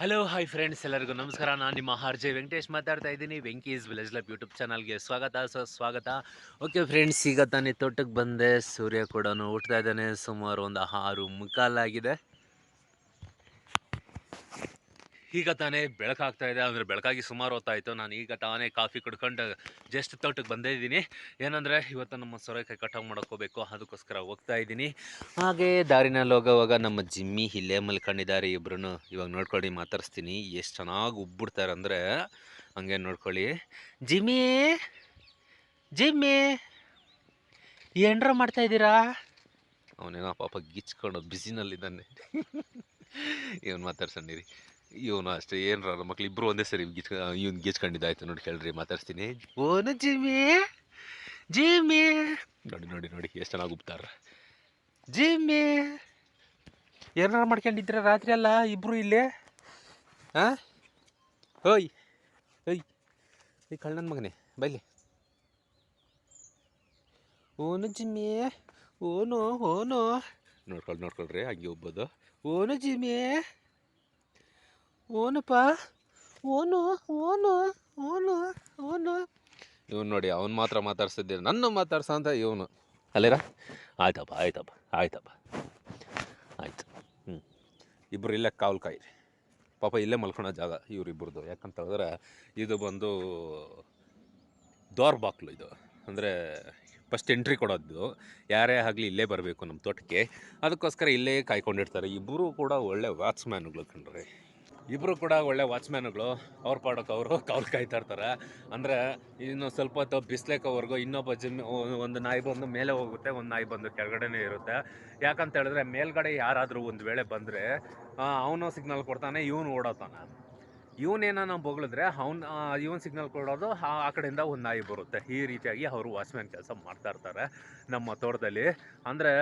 Hello hi friends ಎಲ್ಲರಿಗೂ ನಮಸ್ಕಾರ. ನಾನು ನಿಮ್ಮ ಆರ್ ಜೆ ವೆಂಕಟೇಶ್ ಮಾತಾಡ್ತಾ ಇದ್ದೀನಿ. ವೆಂಕೀಸ್ ವಿಲೇಜ್ ಲಬ್ ಯೂಟ್ಯೂಬ್ ಚಾನಲ್ಗೆ ಸ್ವಾಗತ. ಸೊ, ಸ್ವಾಗತ. ಓಕೆ ಫ್ರೆಂಡ್ಸ್ ಈಗ ತಾನೇ ತೋಟಕ್ಕೆ ಬಂದೆ. ಸೂರ್ಯ ಕೂಡ ಹುಟ್ಟುತ್ತಾ ಇದ್ದಾನೆ. ಸುಮಾರು ಒಂದು ಆರು ಮುಕ್ಕಾಲಾಗಿದೆ. ಈಗ ತಾನೇ ಬೆಳಕಾಗ್ತಾ ಇದೆ. ಅಂದರೆ ಬೆಳಕಾಗಿ ಸುಮಾರು ಹೊತ್ತಾಯಿತು ನಾನು ಈಗ ತಾನೇ ಕಾಫಿ ಕುಡ್ಕೊಂಡು ಜಸ್ಟ್ ತೋಟಕ್ಕೆ ಬಂದೇ ಇದ್ದೀನಿ. ಏನಂದರೆ ಇವತ್ತು ನಮ್ಮ ಸೊರೆಕಾಯಿ ಕಟಾವು ಮಾಡ್ಕೋಬೇಕು ಅದಕ್ಕೋಸ್ಕರ ಹೋಗ್ತಾ ಇದ್ದೀನಿ. ಹಾಗೆ ದಾರಿನಲ್ಲಿ ಹೋಗೋವಾಗ ನಮ್ಮ ಜಿಮ್ಮಿ ಇಲ್ಲೇ ಮಲ್ಕೊಂಡಿದ್ದಾರೆ ಇಬ್ಬರೂ ಇವಾಗ ನೋಡ್ಕೊಳ್ಳಿ, ಮಾತಾಡಿಸ್ತೀನಿ. ಎಷ್ಟು ಚೆನ್ನಾಗಿ ಉಬ್ಬಿಡ್ತಾರೆ ಅಂದರೆ ಹಂಗೆ ನೋಡ್ಕೊಳ್ಳಿ. ಜಿಮ್ಮಿ ಜಿಮ್ಮಿ, ಏನರ ಮಾಡ್ತಾ ಇದ್ದೀರಾ? ಅವನೇನೋ ಪಾಪ ಗಿಚ್ಕೊಂಡು ಬ್ಯುಸಿನಲ್ಲಿದ್ದಾನೆ ಇವನು ಮಾತಾಡ್ಸಣ್ಣಿರಿ ಇವನು ಅಷ್ಟೇ ಏನ್ರ ಮಕ್ಳು ಇಬ್ರು ಒಂದೇ ಸರಿ ಗಿಚ್ ಇವ್ನು ಗಿಚ್ಕೊಂಡಿದ್ದಾಯ್ತು ನೋಡಿ ಕೇಳ್ರಿ ಮಾತಾಡ್ಸ್ತೀನಿ. ಓನು ಜಿಮಿ ಜಿಮಿ ನೋಡಿ ನೋಡಿ ನೋಡಿ ಎಷ್ಟು ಚೆನ್ನಾಗಿ ಉಪ್ತಾರ ಜಿಮಿ ಏನಾರು ಮಾಡ್ಕೊಂಡಿದ್ರ ರಾತ್ರಿ ಅಲ್ಲ ಇಬ್ರು ಇಲ್ಲೇ? ಹಾ ಓಯ್ ಓಯ್ ಈ ಕಳ್ಳನ ಮಗನೇ ಬೈಲಿ. ಓನು ಜಿಮ್ಮಿ? ಓನು ಓನು. ನೋಡ್ಕೊಳ್ ನೋಡ್ಕೊಳ್ರಿ ಹಂಗೆ ಒಬ್ಬದು. ಓನು ಜಿಮ್ಮಿ? ಓನಪ್ಪ? ಓನು ಓನು ಓನು ಓನು. ಇವನು ನೋಡಿ ಅವನು ಮಾತ್ರ ಮಾತಾಡ್ಸಿದ್ದೆ ನನ್ನ ಮಾತಾಡ್ಸ ಅಂತ ಇವನು. ಅಲ್ಲೇರ? ಆಯ್ತಪ್ಪ ಆಯ್ತಪ್ಪ ಆಯ್ತಪ್ಪ. ಆಯ್ತು. ಹ್ಞೂ ಇಬ್ಬರು ಇಲ್ಲೇ ಕಾವಲು ಕಾಯಿ ಪಾಪ ಇಲ್ಲೇ ಮಲ್ಕೊಳೋ ಜಾಗ ಇವರಿಬ್ಬರದು ಯಾಕಂತ ಹೇಳಿದ್ರೆ ಇದು ಬಂದು ದೋರ್ ಬಾಕ್ಲು ಇದು. ಅಂದರೆ ಫಸ್ಟ್ ಎಂಟ್ರಿ ಕೊಡೋದು. ಯಾರೇ ಆಗಲಿ ಇಲ್ಲೇ ಬರಬೇಕು ನಮ್ಮ ತೋಟಕ್ಕೆ. ಅದಕ್ಕೋಸ್ಕರ ಇಲ್ಲೇ ಕಾಯ್ಕೊಂಡಿರ್ತಾರೆ. ಇಬ್ಬರು ಕೂಡ ಒಳ್ಳೆ ವಾಚ್ಮ್ಯಾನ್ಗಳು ಕಂಡ್ರೆ ಇಬ್ಬರು ಕೂಡ ಒಳ್ಳೆ ವಾಚ್ಮ್ಯಾನ್ಗಳು. ಅವ್ರ ಪಾಡಕ್ಕೆ ಅವರು ಕಾವಲು ಕಾಯ್ತಾ ಇರ್ತಾರೆ. ಅಂದರೆ ಇನ್ನು ಸ್ವಲ್ಪ ಹೊತ್ತು ಬಿಸ್ಲೇಕೋವರೆಗೂ ಇನ್ನೊಬ್ಬ ಜಿಮ್ ಒಂದು ನಾಯಿ ಬಂದು ಮೇಲೆ ಹೋಗುತ್ತೆ, ಒಂದು ನಾಯಿ ಬಂದು ಕೆಳಗಡೆನೇ ಇರುತ್ತೆ. ಯಾಕಂತ ಹೇಳಿದ್ರೆ ಮೇಲ್ಗಡೆ ಯಾರಾದರೂ ಒಂದು ವೇಳೆ ಬಂದರೆ ಅವನು ಸಿಗ್ನಲ್ ಕೊಡ್ತಾನೆ, ಇವನು ಓಡೋತಾನೆ ಇವನೇನೋ ನಾವು ಬೊಗಳಿದ್ರೆ ಅವ್ನು ಇವನು ಸಿಗ್ನಲ್ ಕೊಡೋದು ಆ ಕಡೆಯಿಂದ ಒಂದು ನಾಯಿ ಬರುತ್ತೆ. ಈ ರೀತಿಯಾಗಿ ಅವರು ವಾಚ್ಮ್ಯಾನ್ ಕೆಲಸ ಮಾಡ್ತಾ ಇರ್ತಾರೆ ನಮ್ಮ ತೋಟದಲ್ಲಿ. ಅಂದರೆ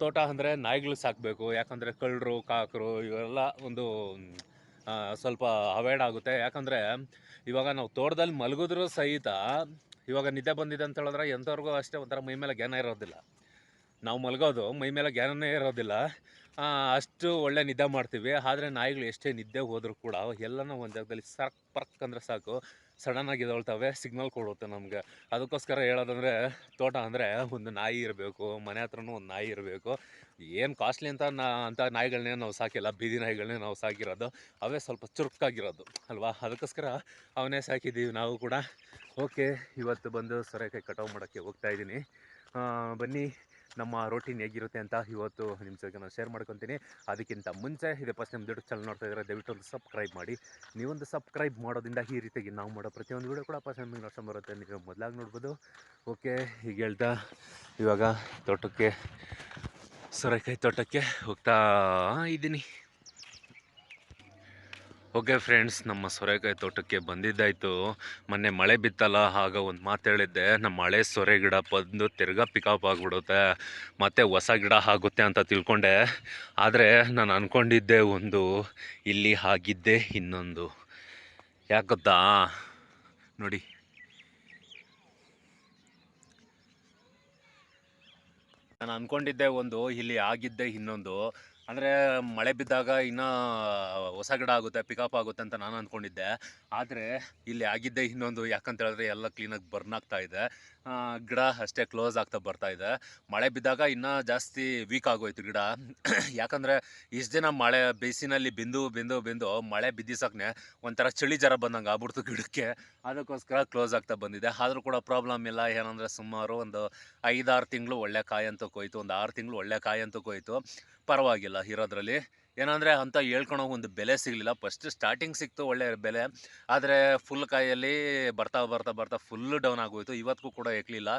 ತೋಟ ಅಂದರೆ ನಾಯಿಗಳು ಸಾಕಬೇಕು, ಯಾಕಂದರೆ ಕಳ್ಳರು, ಕಾಕರು ಇವೆಲ್ಲ ಒಂದು ಸ್ವಲ್ಪ ಅವಾಯ್ಡ್ ಆಗುತ್ತೆ. ಯಾಕಂದರೆ ಇವಾಗ ನಾವು ತೋಟದಲ್ಲಿ ಮಲಗಿದ್ರೂ ಸಹಿತ ಇವಾಗ ನಿದ್ದೆ ಬಂದಿದೆ ಅಂತ ಹೇಳಿದ್ರೆ ಎಂಥವ್ರಿಗೂ ಅಷ್ಟೇ ಒಂಥರ ಮೈ ಮೇಲೆ ಜ್ಞಾನ ಇರೋದಿಲ್ಲ. ನಾವು ಮಲಗೋದು ಮೈ ಮೇಲೆ ಜ್ಞಾನನೇ ಇರೋದಿಲ್ಲ. ಅಷ್ಟು ಒಳ್ಳೆ ನಿದ್ದೆ ಮಾಡ್ತೀವಿ. ಆದರೆ ನಾಯಿಗಳು ಎಷ್ಟೇ ನಿದ್ದೆ ಹೋದರೂ ಕೂಡ ಎಲ್ಲನೂ ಒಂದು ಜಾಗದಲ್ಲಿ ಸರ್ಕ್ ಪರ್ಕ್ ಅಂದರೆ ಸಾಕು. ಸಡನ್ನಾಗಿ ಎದ್ದೇಳ್ತವೆ ಸಿಗ್ನಲ್ ಕೊಡುತ್ತೆ ನಮಗೆ. ಅದಕ್ಕೋಸ್ಕರ ಹೇಳೋದಂದರೆ, ತೋಟ ಅಂದರೆ ಒಂದು ನಾಯಿ ಇರಬೇಕು, ಮನೆ ಹತ್ರನೂ ಒಂದು ನಾಯಿ ಇರಬೇಕು. ಏನು ಕಾಸ್ಟ್ಲಿ ಅಂತ ನಾ, ಅಂತ ನಾಯಿಗಳನ್ನೇ ನಾವು ಸಾಕಿಲ್ಲ, ಬೀದಿ ನಾಯಿಗಳನ್ನೇ ನಾವು ಸಾಕಿರೋದು. ಅವೇ ಸ್ವಲ್ಪ ಚುರುಕಾಗಿರೋದು, ಅಲ್ವಾ? ಅದಕ್ಕೋಸ್ಕರ ಅವನ್ನೇ ಸಾಕಿದ್ದೀವಿ ನಾವು ಕೂಡ. ಓಕೆ ಇವತ್ತು ಬಂದು ಸೊರೆಕಾಯಿ ಕಟಾವು ಮಾಡೋಕ್ಕೆ ಹೋಗ್ತಾ ಇದ್ದೀನಿ. ಬನ್ನಿ. ನಮ್ಮ ರೋಟೀನ್ ಹೇಗಿರುತ್ತೆ ಅಂತ ಇವತ್ತು ನಿಮ್ಮ ಜೊತೆಗೆ ನಾನು ಶೇರ್ ಮಾಡ್ಕೊತೀನಿ. ಅದಕ್ಕಿಂತ ಮುಂಚೆ ಇದೆ ಫಸ್ಟ್ ನಿಮ್ಮ ಯೂಟ್ಯೂಬ್ ಚಾನಲ್ ನೋಡ್ತಾ ಇದ್ದಾರೆ ದಯವಿಟ್ಟು ಒಂದು ಸಬ್ಸ್ಕ್ರೈಬ್ ಮಾಡಿ. ನೀವೊಂದು ಸಬ್ಸ್ಕ್ರೈಬ್ ಮಾಡೋದ್ರಿಂದ ಈ ರೀತಿಯಾಗಿ ನಾವು ಮಾಡೋ ಪ್ರತಿಯೊಂದು ವೀಡಿಯೋ ಕೂಡ ಫಸ್ಟ್ ನಿಮಗೆ ನಷ್ಟ ಬರುತ್ತೆ ನೀವು ಮೊದಲಾಗಿ ನೋಡ್ಬೋದು. ಓಕೆ ಈಗ ಹೇಳ್ತಾ, ಇವಾಗ ತೋಟಕ್ಕೆ, ಸೊರೆಕಾಯಿ ತೋಟಕ್ಕೆ ಹೋಗ್ತಾ ಇದ್ದೀನಿ ಓಕೆ ಫ್ರೆಂಡ್ಸ್, ನಮ್ಮ ಸೊರೆಕಾಯಿ ತೋಟಕ್ಕೆ ಬಂದಿದ್ದಾಯಿತು. ಮೊನ್ನೆ ಮಳೆ ಬಿತ್ತಲ್ಲ, ಆಗ ಒಂದು ಮಾತು ಹೇಳಿದ್ದೆ ನಮ್ಮ ಹಳೆ ಸೊರೆ ಗಿಡ ಬಂದು ತಿರ್ಗಾ ಪಿಕಪ್ ಆಗಿಬಿಡುತ್ತೆ, ಮತ್ತು ಹೊಸ ಗಿಡ ಆಗುತ್ತೆ ಅಂತ ತಿಳ್ಕೊಂಡೆ. ಆದರೆ ನಾನು ಅಂದ್ಕೊಂಡಿದ್ದೆ ಒಂದು, ಇಲ್ಲಿ ಆಗಿದ್ದೆ ಇನ್ನೊಂದು. ಯಾಕೆ ಗೊತ್ತಾ? ನೋಡಿ. ನಾನು ಅಂದ್ಕೊಂಡಿದ್ದೆ ಒಂದು, ಇಲ್ಲಿ ಆಗಿದ್ದೆ ಇನ್ನೊಂದು. ಅಂದರೆ ಮಳೆ ಬಿದ್ದಾಗ ಇನ್ನೂ ಹೊಸ ಗಿಡ ಆಗುತ್ತೆ ಪಿಕಪ್ ಆಗುತ್ತೆ ಅಂತ ನಾನು ಅಂದ್ಕೊಂಡಿದ್ದೆ. ಆದರೆ ಇಲ್ಲಿ ಆಗಿದ್ದೆ ಇನ್ನೊಂದು ಯಾಕಂತ ಹೇಳಿದ್ರೆ ಎಲ್ಲ ಕ್ಲೀನಾಗಿ ಬರ್ನ್ ಆಗ್ತಾ ಇದೆ. ಗಿಡ ಅಷ್ಟೇ ಕ್ಲೋಸ್ ಆಗ್ತಾ ಬರ್ತಾ ಇದೆ. ಮಳೆ ಬಿದ್ದಾಗ ಇನ್ನೂ ಜಾಸ್ತಿ ವೀಕ್ ಆಗೋಯ್ತು ಗಿಡ. ಯಾಕಂದರೆ ಇಷ್ಟು ದಿನ ಮಳೆ ಬೇಸಿನಲ್ಲಿ ಬಿಂದು ಬಿಂದು ಬಿಂದು ಮಳೆ ಬಿದ್ದಿಸಕ್ಕೆ ಒಂಥರ ಚಳಿ ಜರ ಬಂದಂಗೆ ಆಗ್ಬಿಡ್ತು ಗಿಡಕ್ಕೆ. ಅದಕ್ಕೋಸ್ಕರ ಕ್ಲೋಸ್ ಆಗ್ತಾ ಬಂದಿದೆ. ಆದರೂ ಕೂಡ ಪ್ರಾಬ್ಲಮ್ ಇಲ್ಲ. ಏನಂದರೆ ಸುಮಾರು ಒಂದು ಐದಾರು ತಿಂಗಳು ಒಳ್ಳೆ ಕಾಯಿ ಅಂತೂ ಕೊಯ್ತು. ಒಂದು ಆರು ತಿಂಗಳು ಒಳ್ಳೆ ಕಾಯಿ ಅಂತೂ ಕೊಯ್ತು. ಪರವಾಗಿಲ್ಲ ಇರೋದ್ರಲ್ಲಿ. ಏನಂದರೆ ಅಂತ ಹೇಳ್ಕೊಳೋ ಒಂದು ಬೆಲೆ ಸಿಗಲಿಲ್ಲ. ಫಸ್ಟ್ ಸ್ಟಾರ್ಟಿಂಗ್ ಸಿಕ್ತು, ಒಳ್ಳೆ ಬೆಲೆ. ಆದರೆ ಫುಲ್ ಕಾಯಲ್ಲಿ ಬರ್ತಾ ಬರ್ತಾ ಬರ್ತಾ ಫುಲ್ ಡೌನ್ ಆಗೋಯ್ತು. ಇವತ್ತಿಗೂ ಕೂಡ ಎಕ್ಲಿಲ್ಲ.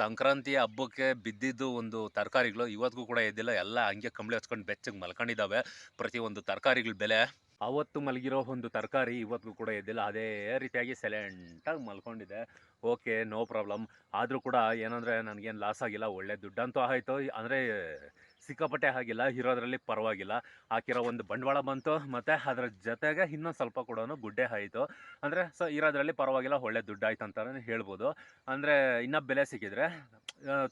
ಸಂಕ್ರಾಂತಿ ಹಬ್ಬಕ್ಕೆ ಬಿದ್ದಿದ್ದು ಒಂದು ತರಕಾರಿಗಳು ಇವತ್ತಿಗೂ ಕೂಡ ಎದ್ದಿಲ್ಲ. ಎಲ್ಲ ಹಂಗೆ ಕಂಬಳಿ ಹಚ್ಕೊಂಡು ಬೆಚ್ಚಗೆ ಮಲ್ಕೊಂಡಿದ್ದಾವೆ. ಪ್ರತಿಯೊಂದು ತರಕಾರಿಗಳ ಬೆಲೆ ಅವತ್ತು ಮಲಗಿರೋ ಒಂದು ತರಕಾರಿ ಇವತ್ತಿಗೂ ಕೂಡ ಎದ್ದಿಲ್ಲ. ಅದೇ ರೀತಿಯಾಗಿ ಸೆಲೆಂಟಾಗಿ ಮಲ್ಕೊಂಡಿದೆ. ಓಕೆ ನೋ ಪ್ರಾಬ್ಲಮ್ ಆದರೂ ಕೂಡ ಏನಂದರೆ ನನಗೇನು ಲಾಸ್ ಆಗಿಲ್ಲ. ಒಳ್ಳೆ ದುಡ್ಡಂತೂ ಆಯಿತು. ಅಂದರೆ ಸಿಕ್ಕಾಪಟ್ಟೆ ಆಗಿಲ್ಲ ಇರೋದ್ರಲ್ಲಿ ಪರವಾಗಿಲ್ಲ. ಹಾಕಿರೋ ಒಂದು ಬಂಡವಾಳ ಬಂತು, ಮತ್ತು ಅದರ ಜೊತೆಗೆ ಇನ್ನೊಂದು ಸ್ವಲ್ಪ ಕೂಡ ಗುಡ್ಡೆ ಆಯಿತು. ಅಂದರೆ ಸೊ ಇರೋದ್ರಲ್ಲಿ ಪರವಾಗಿಲ್ಲ, ಒಳ್ಳೆ ದುಡ್ಡು ಆಯ್ತು ಅಂತಲೇ ಹೇಳ್ಬೋದು. ಅಂದರೆ ಇನ್ನೂ ಬೆಲೆ ಸಿಕ್ಕಿದ್ರೆ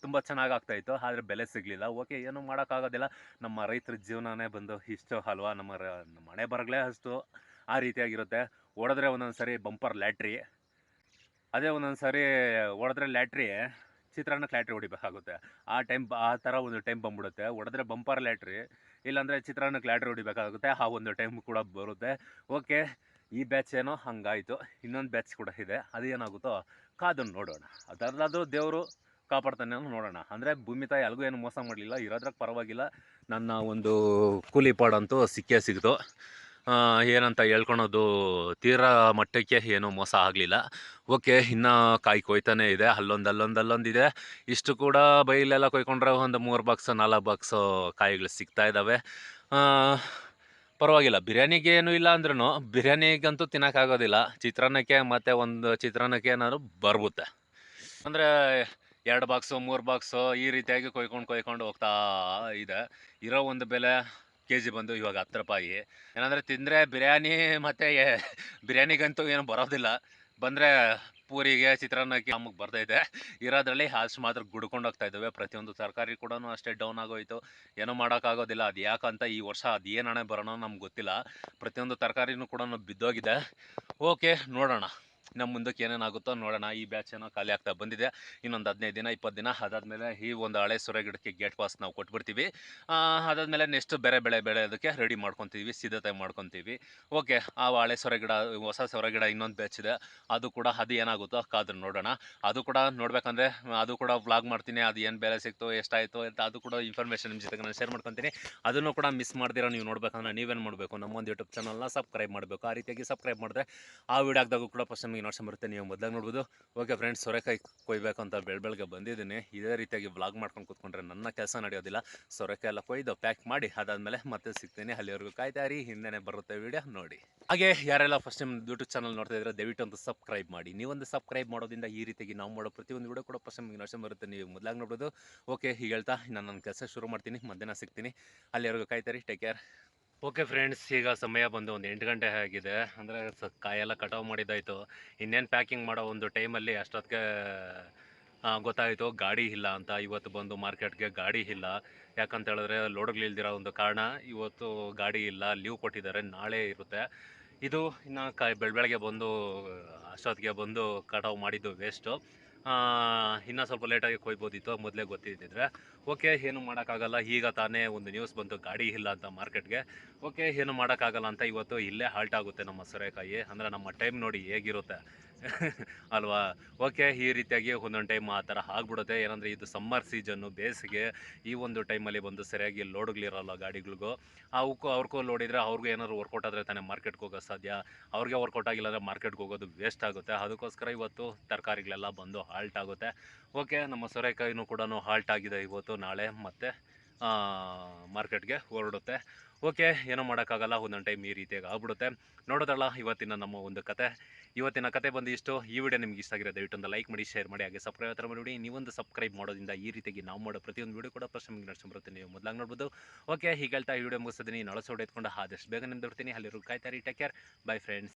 ತುಂಬ ಚೆನ್ನಾಗಿ ಆಗ್ತಾಯಿತ್ತು ಆದರೆ ಬೆಲೆ ಸಿಗಲಿಲ್ಲ. ಓಕೆ, ಏನು ಮಾಡೋಕ್ಕಾಗೋದಿಲ್ಲ. ನಮ್ಮ ರೈತರ ಜೀವನನೇ ಬಂದು ಇಷ್ಟು ಅಲ್ವಾ? ನಮ್ಮ ಮನೆ ಬರಗಲೇ ಅಷ್ಟು ಆ ರೀತಿಯಾಗಿರುತ್ತೆ. ಓಡಿದ್ರೆ ಒಂದೊಂದು ಸರಿ ಬಂಪರ್ ಲ್ಯಾಟ್ರಿ. ಅದೇ ಒಂದೊಂದು ಸರಿ ಓಡಿದ್ರೆ ಲ್ಯಾಟ್ರಿ ಚಿತ್ರಾನ್ನಕ್ಕೆ ಲ್ಯಾಟ್ರಿ ಹೊಡಿಬೇಕಾಗುತ್ತೆ ಆ ಟೈಮ್ ಆ ಥರ ಒಂದು ಟೈಮ್ ಬಂದ್ಬಿಡುತ್ತೆ. ಹೊಡೆದ್ರೆ ಬಂಪರ್ ಲ್ಯಾಟ್ರಿ ಇಲ್ಲಾಂದರೆ ಚಿತ್ರಾನ್ನಕ್ಕೆ ಲ್ಯಾಟ್ರಿ ಹೊಡಿಬೇಕಾಗುತ್ತೆ ಆ ಒಂದು ಟೈಮ್ ಕೂಡ ಬರುತ್ತೆ. ಓಕೆ ಈ ಬ್ಯಾಚ್ ಏನೋ ಹಂಗಾಯಿತು. ಇನ್ನೊಂದು ಬ್ಯಾಚ್ ಕೂಡ ಇದೆ. ಅದು ಏನಾಗುತ್ತೋ ಕಾದನ್ನು ನೋಡೋಣ. ಅದರಲ್ಲಾದರೂ ದೇವರು ಕಾಪಾಡ್ತಾನೆ ನೋಡೋಣ. ಅಂದರೆ ಭೂಮಿ ತಾಯಿ ಅಲ್ಗೂ ಏನು ಮೋಸ ಮಾಡಲಿಲ್ಲ. ಇರೋದ್ರಾಗ ಪರವಾಗಿಲ್ಲ. ನನ್ನ ಒಂದು ಕೂಲಿ ಪಾಡಂತೂ ಸಿಕ್ಕೇ ಸಿಗ್ತು ಏನಂತ ಹೇಳ್ಕೊಳೋದು ತೀರಾ ಮಟ್ಟಕ್ಕೆ ಏನೂ ಮೋಸ ಆಗಲಿಲ್ಲ. ಓಕೆ, ಇನ್ನೂ ಕಾಯಿ ಕೊಯ್ತಾನೆ ಇದೆ ಅಲ್ಲೊಂದು ಅಲ್ಲೊಂದು ಅಲ್ಲೊಂದಿದೆ ಇಷ್ಟು ಕೂಡ ಬೈಲೆಲ್ಲ ಕೊಯ್ಕೊಂಡ್ರೆ ಒಂದು ಮೂರು ಬಾಕ್ಸ್ ನಾಲ್ಕು ಬಾಕ್ಸು ಕಾಯಿಗಳು ಸಿಗ್ತಾ ಇದ್ದಾವೆ ಪರವಾಗಿಲ್ಲ, ಬಿರಿಯಾನಿಗೆ ಏನು ಇಲ್ಲ ಅಂದ್ರೂ ಬಿರಿಯಾನಿಗಂತೂ ತಿನ್ನೋಕ್ಕಾಗೋದಿಲ್ಲ ಚಿತ್ರಾನ್ನಕ್ಕೆ ಮತ್ತು ಒಂದು ಚಿತ್ರಾನ್ನಕ್ಕೆ ಏನಾದ್ರು ಬರ್ಬುತ್ತೆ. ಅಂದರೆ ಎರಡು ಬಾಕ್ಸು ಮೂರು ಬಾಕ್ಸು ಈ ರೀತಿಯಾಗಿ ಕೊಯ್ಕೊಂಡು ಕೊಯ್ಕೊಂಡು ಹೋಗ್ತಾ ಇದೆ. ಇರೋ ಒಂದು ಬೆಲೆ ಕೆ ಜಿ ಬಂದು ಇವಾಗ ಹತ್ತು ರೂಪಾಯಿ. ಏನಂದರೆ ತಿಂದರೆ ಬಿರಿಯಾನಿ ಮತ್ತು ಬಿರಿಯಾನಿಗಂತೂ ಏನು ಬರೋದಿಲ್ಲ. ಬಂದರೆ ಪೂರಿಗೆ, ಚಿತ್ರಾನ್ನಕ್ಕೆ ನಮಗೆ ಬರ್ತೈತೆ ಇರೋದ್ರಲ್ಲಿ ಅಷ್ಟು ಮಾತ್ರ ಗುಡ್ಕೊಂಡು ಹೋಗ್ತಾ ಇದ್ದಾವೆ. ಪ್ರತಿಯೊಂದು ತರಕಾರಿ ಕೂಡ ಅಷ್ಟೇ ಡೌನ್ ಆಗೋಯ್ತು. ಏನೂ ಮಾಡೋಕ್ಕಾಗೋದಿಲ್ಲ ಅದು ಯಾಕಂತ ಈ ವರ್ಷ ಅದು ಏನು ಬರೋಣ ನಮ್ಗೆ ಗೊತ್ತಿಲ್ಲ. ಪ್ರತಿಯೊಂದು ತರಕಾರಿನೂ ಕೂಡ ಬಿದ್ದೋಗಿದೆ. ಓಕೆ ನೋಡೋಣ. ನಮ್ಮ ಮುಂದಕ್ಕೆ ಏನೇನಾಗುತ್ತೋ ನೋಡೋಣ. ಈ ಬ್ಯಾಚ್ ಏನೋ ಖಾಲಿ ಆಗ್ತಾ ಬಂದಿದೆ. ಇನ್ನೊಂದು ಹದಿನೈದು ದಿನ, ಇಪ್ಪತ್ತು ದಿನ. ಅದಾದಮೇಲೆ ಈ ಒಂದು ಹಳೆ ಸೊರೆ ಗಿಡಕ್ಕೆ ಗೇಟ್ ಪಾಸ್ ನಾವು ಕೊಟ್ಬಿಡ್ತೀವಿ. ಅದಾದಮೇಲೆ ನೆಕ್ಸ್ಟ್ ಬೇರೆ ಬೆಳೆ ಬೆಳೆಯೋದಕ್ಕೆ ರೆಡಿ ಮಾಡ್ಕೊತೀವಿ ಸಿದ್ಧತೆ ಮಾಡ್ಕೊತೀವಿ. ಓಕೆ ಆ ಹಳೆ ಸೊರೆ ಗಿಡ, ಹೊಸ ಸೊರೆ ಗಿಡ ಇನ್ನೊಂದು ಬ್ಯಾಚ್ ಇದೆ. ಅದು ಕೂಡ ಅದು ಏನಾಗುತ್ತೋ ಕಾದ್ರೆ ನೋಡೋಣ. ಅದು ಕೂಡ ನೋಡ್ಬೇಕಂದ್ರೆ, ಅದು ಕೂಡ ವ್ಲಾಗ್ ಮಾಡ್ತೀನಿ. ಅದು ಏನು ಬೆಲೆ ಸಿಕ್ತು, ಎಷ್ಟಾಯಿತು ಅಂತ ಅದು ಕೂಡ ಇನ್ಫಾರ್ಮೇಷನ್ ನಿಮ್ಮ ಜೊತೆಗೆ ನಾನು ಶೇರ್ ಮಾಡ್ಕೊತೀನಿ. ಅದನ್ನು ಕೂಡ ಮಿಸ್ ಮಾಡ್ದಿರೋ ನೀವು ನೋಡ್ಬೇಕಂದ್ರೆ ನೀವೇನು ಮಾಡಬೇಕು? ನಮ್ಮ ಒಂದು ಯೂಟ್ಯೂಬ್ ಚಾನಲ್ನ ಸಬ್ಸ್ಕ್ರೈಬ್ ಮಾಡಬೇಕು. ಆ ರೀತಿಯಾಗಿ ಸಬ್ಸ್ಕ್ರೈಬ್ ಮಾಡಿದ್ರೆ ಆ ವಿಡಿಯೋ ಹಾಕಿದಾಗೂ ಕೂಡ ಫಸ್ಟ್ ನಮಗೆ ನೋಡ್ಸ್ಕೊಂಡ್ ಬರುತ್ತೆ, ನೀವು ಮೊದಲಾಗಿ ನೋಡ್ಬೋದು. ಓಕೆ ಫ್ರೆಂಡ್ಸ್, ಸೊರೆಕಾಯಿ ಕೊಯ್ಬೇಕು ಅಂತ ಬೆಳ ಬೆಳಗ್ಗೆ ಬಂದಿದ್ದೀನಿ. ಇದೇ ರೀತಿಯಾಗಿ ವ್ಲಾಗ್ ಮಾಡ್ಕೊಂಡು ಕೂತ್ಕೊಂಡ್ರೆ ನನ್ನ ಕೆಲಸ ನಡೆಯೋದಿಲ್ಲ. ಸೊರೆಕಾಯಿ ಎಲ್ಲ ಕೊಯ್ದು ಪ್ಯಾಕ್ ಮಾಡಿ, ಅದಾದಮೇಲೆ ಮತ್ತೆ ಸಿಗ್ತೀನಿ. ಅಲ್ಲಿವರೆಗೂ ಕಾಯ್ತಾರಿ. ಹಿಂದೆನೇ ಬರುತ್ತೆ ವಿಡಿಯೋ, ನೋಡಿ. ಹಾಗೆ, ಯಾರೆಲ್ಲ ಫಸ್ಟ್ ಟೈಮ್ ಯೂಟ್ಯೂಬ್ ಚಾನಲ್ ನೋಡ್ತಾ ಇದ್ರೆ ದಯವಿಟ್ಟು ಒಂದು ಸಬ್ಸ್ಕ್ರೈಬ್ ಮಾಡಿ. ನೀವೊಂದು ಸಬ್ಸ್ಕ್ರೈಬ್ ಮಾಡೋದ್ರಿಂದ ಈ ರೀತಿಯಾಗಿ ನಾವು ಮಾಡೋ ಪ್ರತಿಯೊಂದು ವಿಡಿಯೋ ಕೂಡ ಫಸ್ಟ್ ನಿಮಗೆ ಬರುತ್ತೆ, ನೀವು ಮೊದಲಾಗಿ ನೋಡ್ಬೋದು. ಓಕೆ, ಹೀಗೆ ಹೇಳ್ತಾ ನಾನು ನನ್ನ ಕೆಲಸ ಶುರು ಮಾಡ್ತೀನಿ, ಮಧ್ಯಾಹ್ನ ಸಿಗ್ತೀನಿ. ಅಲ್ಲಿವರೆಗೂ ಕಾಯ್ತಾರಿ ಟೇಕ್ ಕೇರ್ ಓಕೆ ಫ್ರೆಂಡ್ಸ್, ಈಗ ಸಮಯ ಬಂದು ಒಂದು ಎಂಟು ಗಂಟೆ ಆಗಿದೆ. ಅಂದರೆ ಸ ಕಾಯೆಲ್ಲ ಕಟಾವು ಮಾಡಿದ್ದಾಯಿತು. ಇನ್ನೇನು ಪ್ಯಾಕಿಂಗ್ ಮಾಡೋ ಒಂದು ಟೈಮಲ್ಲಿ ಅಷ್ಟೊತ್ತಿಗೆ ಗೊತ್ತಾಯಿತು ಗಾಡಿ ಇಲ್ಲ ಅಂತ. ಇವತ್ತು ಬಂದು ಮಾರ್ಕೆಟ್ಗೆ ಗಾಡಿ ಇಲ್ಲ. ಯಾಕಂತ ಹೇಳಿದ್ರೆ ಲೋಡ್ಗಳಿಲ್ದಿರೋ ಒಂದು ಕಾರಣ. ಇವತ್ತು ಗಾಡಿ ಇಲ್ಲ. ಲೀವ್ ಕೊಟ್ಟಿದ್ದಾರೆ. ನಾಳೆ ಇರುತ್ತೆ. ಇದು ಇನ್ನು ಕ ಬೆಳಬೆಳಗ್ಗೆ ಬಂದು, ಅಷ್ಟೊತ್ತಿಗೆ ಬಂದು ಕಟಾವು ಮಾಡಿದ್ದು ವೇಸ್ಟು ಇನ್ನೂ ಸ್ವಲ್ಪ ಲೇಟಾಗಿ ಕೊಯ್ಬೋದಿತ್ತು ಮೊದಲೇ ಗೊತ್ತಿದ್ದಿದ್ರೆ ಓಕೆ ಏನು ಮಾಡೋಕ್ಕಾಗಲ್ಲ. ಈಗ ತಾನೇ ಒಂದು ನ್ಯೂಸ್ ಬಂತು, ಗಾಡಿ ಇಲ್ಲ ಅಂತ ಮಾರ್ಕೆಟ್ಗೆ ಓಕೆ ಏನು ಮಾಡೋಕ್ಕಾಗಲ್ಲ ಅಂತ ಇವತ್ತು ಇಲ್ಲೇ ಹಾಲ್ಟ್ ಆಗುತ್ತೆ ನಮ್ಮ ಸೊರೆಕಾಯಿ ಅಂದರೆ ನಮ್ಮ ಟೈಮ್ ನೋಡಿ ಹೇಗಿರುತ್ತೆ. ಅಲ್ವಾ? ಓಕೆ, ಈ ರೀತಿಯಾಗಿ ಒಂದೊಂದು ಟೈಮ್ ಆ ಥರ ಆಗ್ಬಿಡುತ್ತೆ. ಏನಂದರೆ ಇದು ಸಮ್ಮರ್ ಸೀಸನ್ನು ಬೇಸಿಗೆ. ಈ ಒಂದು ಟೈಮಲ್ಲಿ ಬಂದು ಸರಿಯಾಗಿ ಲೋಡ್ಗಳಿರಲ್ಲ ಗಾಡಿಗಳಿಗೂ. ಅವಕ್ಕೂ ಅವ್ರಿಗೂ ಲೋಡಿದ್ರೆ ಅವ್ರಿಗೂ ಏನಾದ್ರು ವರ್ಕೌಟ್ ಆದರೆ ತಾನೇ ಮಾರ್ಕೆಟ್ಗೆ ಹೋಗೋದು ಸಾಧ್ಯ. ಅವ್ರಿಗೆ ವರ್ಕೌಟ್ ಆಗಿಲ್ಲ ಅಂದರೆ ಮಾರ್ಕೆಟ್ಗೆ ಹೋಗೋದು ವೇಸ್ಟ್ ಆಗುತ್ತೆ. ಅದಕ್ಕೋಸ್ಕರ ಇವತ್ತು ತರಕಾರಿಗಳೆಲ್ಲ ಬಂದು ಹಾಲ್ಟ್ ಆಗುತ್ತೆ. ಓಕೆ, ನಮ್ಮ ಸೊರೆಕಾಯಿನೂ ಕೂಡ ಹಾಲ್ಟ್ ಆಗಿದೆ ಇವತ್ತು, ನಾಳೆ ಮತ್ತು ಮಾರ್ಕೆಟ್ಗೆ ಹೊರಡುತ್ತೆ. ಓಕೆ, ಏನೋ ಮಾಡೋಕ್ಕಾಗಲ್ಲ, ಒಂದೊಂದು ಟೈಮ್ ಈ ರೀತಿಯಾಗಿ ಆಗ್ಬಿಡುತ್ತೆ. ನೋಡೋದಲ್ಲ ಇವತ್ತಿನ ನಮ್ಮ ಒಂದು ಕತೆ. ಇವತ್ತಿನ ಕತೆ ಬಂದು ಇಷ್ಟು ಈ ವಿಡಿಯೋ ನಿಮ್ಗೆ ಇಷ್ಟ ಆಗಿರೋ ದಯವಿಟ್ಟು ಒಂದು ಲೈಕ್ ಮಾಡಿ, ಶೇರ್ ಮಾಡಿ, ಹಾಗೆ ಸಬ್ಸ್ಕ್ರೈಬ್ ಹತ್ರ ಮಾಡಿ ನೀವೊಂದು ಸಬ್ಸ್ಕ್ರೈಬ್ ಮಾಡೋದ್ರಿಂದ ಈ ರೀತಿಯಾಗಿ ನಾವು ಮಾಡೋ ಪ್ರತಿಯೊಂದು ವಿಡಿಯೋ ಕೂಡ ಫಸ್ಟ್ ನಿಮಗೆ ನಡ್ಸ್ಕೊಂಬರುತ್ತೆ ನೀವು ಮೊದಲಾಗಿ ನೋಡ್ಬೋದು. ಓಕೆ, ಹೀಗೆ ಹೇಳ್ತಾ ಈ ವಿಡಿಯೋ ಮುಗಿಸ್ತೀನಿ ನಾಳೆ ಸೋಡ್ ಆದಷ್ಟು ಬೇಗ ನಿಮ್ದು ಬರ್ತೀನಿ ಅಲ್ಲಿರೋ ಕಾಯ್ತಾರಿ ಟೇಕ್ ಕೇರ್ ಬೈ ಫ್ರೆಂಡ್ಸ್